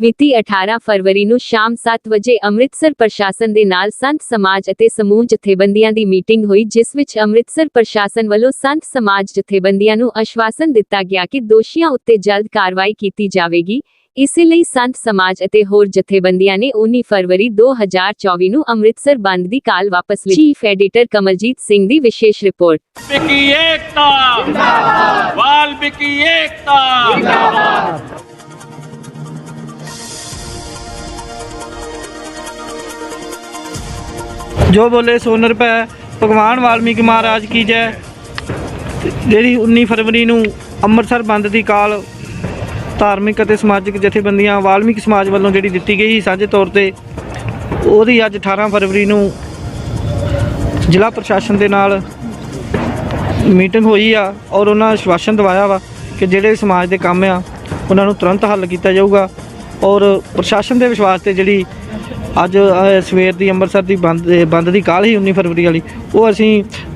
ਮਿਤੀ 18 ਫਰਵਰੀ ਨੂੰ ਸ਼ਾਮ 7 ਵਜੇ ਅੰਮ੍ਰਿਤਸਰ ਪ੍ਰਸ਼ਾਸਨ ਦੇ ਨਾਲ ਸੰਤ ਸਮਾਜ ਅਤੇ ਸਮੂਹ ਜਥੇਬੰਦੀਆਂ ਦੀ ਮੀਟਿੰਗ ਹੋਈ, ਜਿਸ ਵਿੱਚ ਅੰਮ੍ਰਿਤਸਰ ਪ੍ਰਸ਼ਾਸਨ ਵੱਲੋਂ ਸੰਤ ਸਮਾਜ ਜਥੇਬੰਦੀਆਂ ਨੂੰ ਅਸ਼ਵਾਸਨ ਦਿੱਤਾ ਗਿਆ ਕਿ ਦੋਸ਼ੀਆਂ ਉੱਤੇ ਜਲਦ ਕਾਰਵਾਈ ਕੀਤੀ ਜਾਵੇਗੀ। ਇਸੇ ਲਈ ਸੰਤ ਸਮਾਜ ਅਤੇ ਹੋਰ ਜਥੇਬੰਦੀਆਂ ਨੇ 19 ਫਰਵਰੀ 2024 ਨੂੰ ਅੰਮ੍ਰਿਤਸਰ ਬੰਦ ਦੀ ਕਾਲ ਵਾਪਸ ਲਈ। ਚੀਫ ਐਡੀਟਰ ਕਮਲਜੀਤ ਸਿੰਘ ਦੀ ਵਿਸ਼ੇਸ਼ ਰਿਪੋਰਟ। ਵਿਕੀ ਏਕਤਾ! ਜਿੰਦਾਬਾਦ! ਵਾਲਮੀਕੀ ਏਕਤਾ! ਜਿੰਦਾਬਾਦ! ਜੋ ਬੋਲੇ ਸੋਨਰ ਪੈ ਭਗਵਾਨ ਵਾਲਮੀਕ ਮਹਾਰਾਜ ਕੀ ਜੈ। ਜਿਹੜੀ 19 ਫਰਵਰੀ ਨੂੰ ਅੰਮ੍ਰਿਤਸਰ ਬੰਦ ਦੀ ਕਾਲ ਧਾਰਮਿਕ ਅਤੇ ਸਮਾਜਿਕ ਜਥੇਬੰਦੀਆਂ ਵਾਲਮੀਕ ਸਮਾਜ ਵੱਲੋਂ ਜਿਹੜੀ ਦਿੱਤੀ ਗਈ ਸਾਂਝੇ ਤੌਰ ਤੇ, ਉਹਦੀ ਅੱਜ 18 ਫਰਵਰੀ ਨੂੰ ਜ਼ਿਲ੍ਹਾ ਪ੍ਰਸ਼ਾਸਨ ਦੇ ਨਾਲ ਮੀਟਿੰਗ ਹੋਈ ਆ ਔਰ ਉਹਨਾਂ ਆਸ਼ਵਾਸਨ ਦਵਾਇਆ ਵਾ ਕਿ ਜਿਹੜੇ ਸਮਾਜ ਦੇ ਕੰਮ ਆ, ਉਹਨਾਂ ਨੂੰ ਤੁਰੰਤ ਹੱਲ ਕੀਤਾ ਜਾਊਗਾ ਔਰ ਪ੍ਰਸ਼ਾਸਨ ਦੇ ਵਿਸ਼ਵਾਸ ਤੇ ਜਿਹੜੀ ਅੱਜ ਸਵੇਰ ਦੀ ਅੰਮ੍ਰਿਤਸਰ ਦੀ ਬੰਦ ਬੰਦ ਦੀ ਕਾਲ ਹੀ 19 ਫਰਵਰੀ ਵਾਲੀ ਉਹ ਅਸੀਂ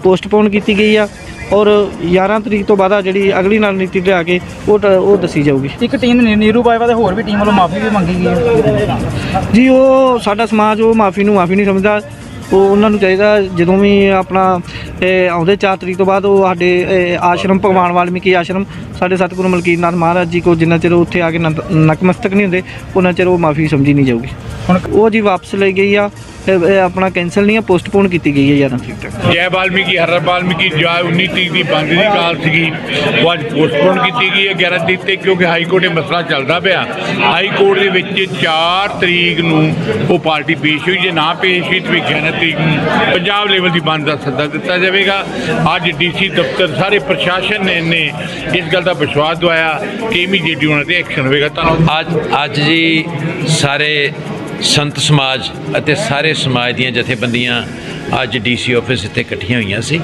ਪੋਸਟਪੋਨ ਕੀਤੀ ਗਈ ਆ ਔਰ 11 ਤਰੀਕ ਤੋਂ ਬਾਅਦ ਆ ਜਿਹੜੀ ਅਗਲੀ ਰਣਨੀਤੀ ਲਿਆ ਕੇ ਉਹ ਉਹ ਦੱਸੀ ਜਾਊਗੀ। ਇੱਕ ਟੀਮ ਨੇ ਨੀਰੂ ਬਾਜਵਾ ਤੇ ਹੋਰ ਵੀ ਟੀਮ ਵੱਲੋਂ ਮਾਫੀ ਵੀ ਮੰਗੀ ਗਈ ਹੈ। ਜੀ ਉਹ ਸਾਡਾ ਸਮਾਜ ਉਹ ਮਾਫੀ ਨੂੰ ਮਾਫੀ ਨਹੀਂ ਸਮਝਦਾ। ਉਹ ਉਹਨਾਂ ਨੂੰ ਚਾਹੀਦਾ ਜਦੋਂ ਵੀ ਆਪਣਾ ਆਉਂਦੇ 4 ਤਰੀਕ ਤੋਂ ਬਾਅਦ ਉਹ ਸਾਡੇ ਆਸ਼ਰਮ ਭਗਵਾਨ ਵਾਲਮੀਕੀ ਆਸ਼ਰਮ ਸਾਡੇ ਸਤਿਗੁਰੂ ਮਲਕੀਤ ਨਾਥ ਮਹਾਰਾਜ ਜੀ ਕੋ ਜਿੰਨਾ ਚਿਰ ਉੱਥੇ ਆ ਕੇ ਨਤ- ਨਤਮਸਤਕ ਨਹੀਂ ਹੁੰਦੇ ਉਹਨਾਂ ਚਿਰ ਉਹ ਮਾਫੀ ਸਮਝੀ ਨਹੀਂ ਜਾਊਗੀ। ਹੁਣ ਉਹ ਜੀ ਵਾਪਸ ਲਈ ਗਈ ਆ ਇਹ- ਇਹ ਆਪਣਾ ਕੈਂਸਲ ਨਹੀਂ ਆ ਪੋਸਟਪੋਨ ਕੀਤੀ ਗਈ ਹੈ 11 ਤਰੀਕ ਤੱਕ ਜੈ ਵਾਲਮੀਕੀ ਹਰ ਵਾਲਮੀਕੀ ਜੈ 19 ਤਰੀਕ ਦੀ ਬੰਦ ਦੀ ਕਾਲ ਸੀਗੀ। ਉਹ ਅੱਜ ਪੋਸਟਪੋਨ ਕੀਤੀ ਗਈ ਹੈ 11 ਤਰੀਕ ਤੇ ਕਿਉਂਕਿ ਹਾਈ ਕੋਰਟ ਇਹ ਮਸਲਾ ਚੱਲਦਾ ਪਿਆ। ਹਾਈ ਕੋਰਟ ਦੇ ਵਿੱਚ 4 ਤਰੀਕ ਨੂੰ ਉਹ ਪਾਰਟੀ ਪੇਸ਼ ਹੋਈ ਜੇ ਨਾ ਪੇਸ਼ ਹੋਈ ਤਾਂ 11 ਤਰੀਕ ਨੂੰ ਪੰਜਾਬ ਲੈਵਲ ਦੀ ਬੰਦ ਦਾ ਸੱਦਾ ਦਿੱਤਾ ਜਾਵੇਗਾ। ਅੱਜ ਡੀਸੀ ਦਫ਼ਤਰ ਸਾਰੇ ਪ੍ਰਸ਼ਾਸਨ ਨੇ ਨੇ ਇਸ ਗੱਲ ਦਾ ਵਿਸ਼ਵਾਸ ਦਵਾਇਆ ਕਿ ਇਮੀਡੀਏਟਲੀ ਉਹਨਾਂ ਤੇ ਐਕਸ਼ਨ ਹੋਵੇਗਾ। ਧੰਨਵਾਦ। ਅੱਜ ਅੱਜ ਜੀ ਸਾਰੇ ਸੰਤ ਸਮਾਜ ਅਤੇ ਸਾਰੇ ਸਮਾਜ ਦੀਆਂ ਜਥੇਬੰਦੀਆਂ ਅੱਜ ਡੀਸੀ ਆਫਿਸ ਇੱਥੇ ਇਕੱਠੀਆਂ ਹੋਈਆਂ ਸੀ,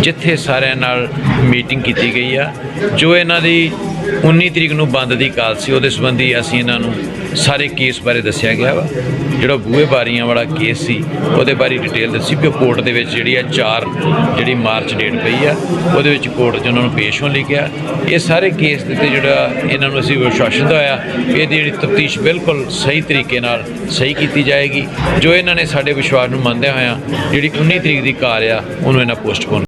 ਜਿੱਥੇ ਸਾਰਿਆਂ ਨਾਲ ਮੀਟਿੰਗ ਕੀਤੀ ਗਈ ਆ। ਜੋ ਇਹਨਾਂ ਦੀ 19 ਤਰੀਕ ਨੂੰ ਬੰਦ ਦੀ ਕਾਲ ਸੀ, ਉਹਦੇ ਸੰਬੰਧੀ ਅਸੀਂ ਇਹਨਾਂ ਨੂੰ ਸਾਰੇ ਕੇਸ ਬਾਰੇ ਦੱਸਿਆ ਗਿਆ ਵਾ। ਜਿਹੜਾ ਬੂਹੇ ਬਾਰੀਆਂ ਵਾਲਾ ਕੇਸ ਸੀ, ਉਹਦੇ ਬਾਰੇ ਡਿਟੇਲ ਦੱਸੀ ਵੀ ਉਹ ਕੋਰਟ ਦੇ ਵਿੱਚ ਜਿਹੜੀ ਆ 4 ਜਿਹੜੀ ਮਾਰਚ ਡੇਟ ਪਈ ਆ, ਉਹਦੇ ਵਿੱਚ ਕੋਰਟ 'ਚ ਉਹਨਾਂ ਨੂੰ ਪੇਸ਼ ਹੋਣ ਲਈ ਕਿਹਾ ਇਹ ਸਾਰੇ ਕੇਸ ਦੇ ਤੇ ਜਿਹੜਾ ਇਹਨਾਂ ਨੂੰ ਅਸੀਂ ਵਿਸ਼ਵਾਸਨ ਦਵਾਇਆ ਇਹਦੀ ਜਿਹੜੀ ਤਫਤੀਸ਼ ਬਿਲਕੁਲ ਸਹੀ ਤਰੀਕੇ ਨਾਲ ਸਹੀ ਕੀਤੀ ਜਾਏਗੀ। ਜੋ ਇਹਨਾਂ ਨੇ ਸਾਡੇ ਵਿਸ਼ਵਾਸ ਨੂੰ ਮੰਨਦਿਆਂ ਹੋਇਆ ਜਿਹੜੀ 19 ਤਰੀਕ ਦੀ ਕਾਰ ਆ, ਉਹਨੂੰ ਇਹਨਾਂ ਪੋਸਟਪੋਨ